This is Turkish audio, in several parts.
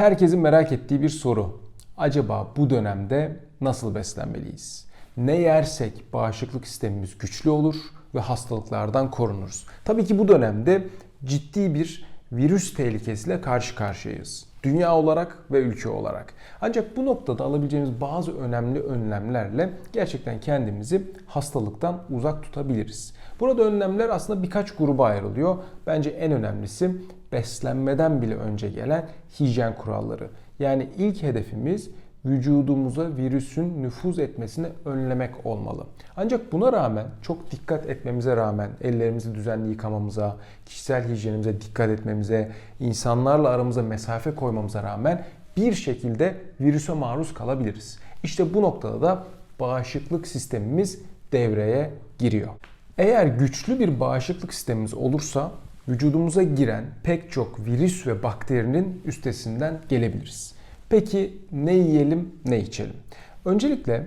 Herkesin merak ettiği bir soru. Acaba bu dönemde nasıl beslenmeliyiz? Ne yersek bağışıklık sistemimiz güçlü olur ve hastalıklardan korunuruz. Tabii ki bu dönemde ciddi bir virüs tehlikesiyle karşı karşıyayız. Dünya olarak ve ülke olarak. Ancak bu noktada alabileceğimiz bazı önemli önlemlerle gerçekten kendimizi hastalıktan uzak tutabiliriz. Burada önlemler aslında birkaç gruba ayrılıyor. Bence en önemlisi beslenmeden bile önce gelen hijyen kuralları. Yani ilk hedefimiz vücudumuza virüsün nüfuz etmesini önlemek olmalı. Ancak buna rağmen çok dikkat etmemize rağmen ellerimizi düzenli yıkamamıza, kişisel hijyenimize dikkat etmemize, insanlarla aramıza mesafe koymamıza rağmen bir şekilde virüse maruz kalabiliriz. İşte bu noktada da bağışıklık sistemimiz devreye giriyor. Eğer güçlü bir bağışıklık sistemimiz olursa vücudumuza giren pek çok virüs ve bakterinin üstesinden gelebiliriz. Peki ne yiyelim, ne içelim? Öncelikle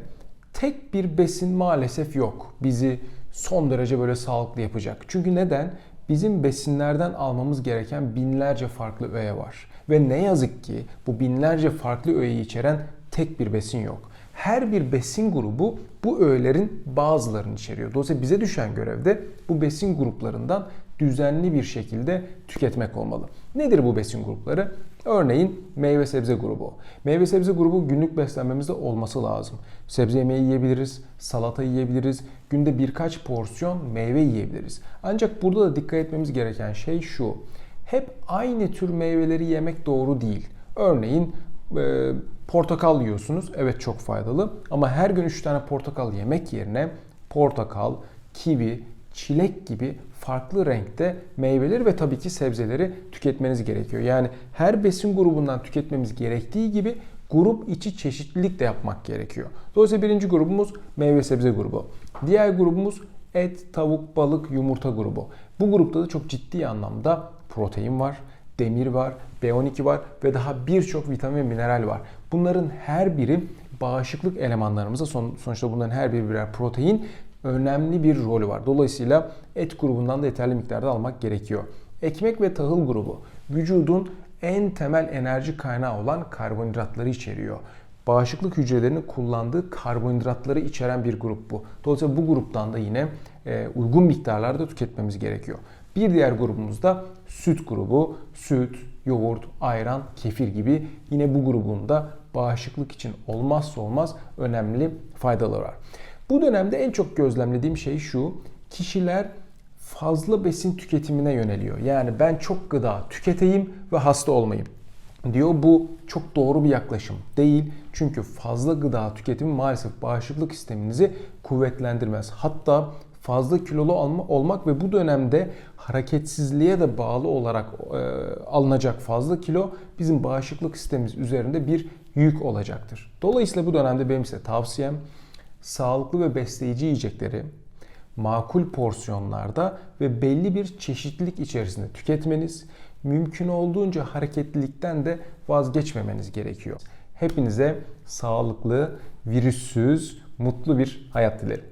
tek bir besin maalesef yok. Bizi son derece böyle sağlıklı yapacak. Çünkü neden? Bizim besinlerden almamız gereken binlerce farklı öğe var. Ve ne yazık ki bu binlerce farklı öğeyi içeren tek bir besin yok. Her bir besin grubu bu öğelerin bazılarını içeriyor. Dolayısıyla bize düşen görevde bu besin gruplarından düzenli bir şekilde tüketmek olmalı. Nedir bu besin grupları? Örneğin meyve sebze grubu. Meyve sebze grubu günlük beslenmemizde olması lazım. Sebze yemeği yiyebiliriz, salata yiyebiliriz, günde birkaç porsiyon meyve yiyebiliriz. Ancak burada da dikkat etmemiz gereken şey şu. Hep aynı tür meyveleri yemek doğru değil. Örneğin e, portakal yiyorsunuz. Evet çok faydalı. Ama her gün 3 tane portakal yemek yerine portakal, kivi, çilek gibi farklı renkte meyveleri ve tabii ki sebzeleri tüketmeniz gerekiyor. Yani her besin grubundan tüketmemiz gerektiği gibi grup içi çeşitlilik de yapmak gerekiyor. Dolayısıyla birinci grubumuz meyve sebze grubu. Diğer grubumuz et, tavuk, balık, yumurta grubu. Bu grupta da çok ciddi anlamda protein var, demir var, B12 var ve daha birçok vitamin ve mineral var. Bunların her biri bağışıklık elemanlarımıza son, sonuçta bunların her biri birer protein önemli bir rolü var. Dolayısıyla et grubundan da yeterli miktarda almak gerekiyor. Ekmek ve tahıl grubu vücudun en temel enerji kaynağı olan karbonhidratları içeriyor. Bağışıklık hücrelerinin kullandığı karbonhidratları içeren bir grup bu. Dolayısıyla bu gruptan da yine e, uygun miktarlarda tüketmemiz gerekiyor. Bir diğer grubumuz da süt grubu. Süt, yoğurt, ayran, kefir gibi yine bu grubunda bağışıklık için olmazsa olmaz önemli faydaları var. Bu dönemde en çok gözlemlediğim şey şu. Kişiler fazla besin tüketimine yöneliyor. Yani ben çok gıda tüketeyim ve hasta olmayayım diyor. Bu çok doğru bir yaklaşım değil. Çünkü fazla gıda tüketimi maalesef bağışıklık sisteminizi kuvvetlendirmez. Hatta fazla kilolu olmak ve bu dönemde hareketsizliğe de bağlı olarak e, alınacak fazla kilo bizim bağışıklık sistemimiz üzerinde bir yük olacaktır. Dolayısıyla bu dönemde benim size tavsiyem sağlıklı ve besleyici yiyecekleri makul porsiyonlarda ve belli bir çeşitlilik içerisinde tüketmeniz, mümkün olduğunca hareketlilikten de vazgeçmemeniz gerekiyor. Hepinize sağlıklı, virüssüz, mutlu bir hayat dilerim.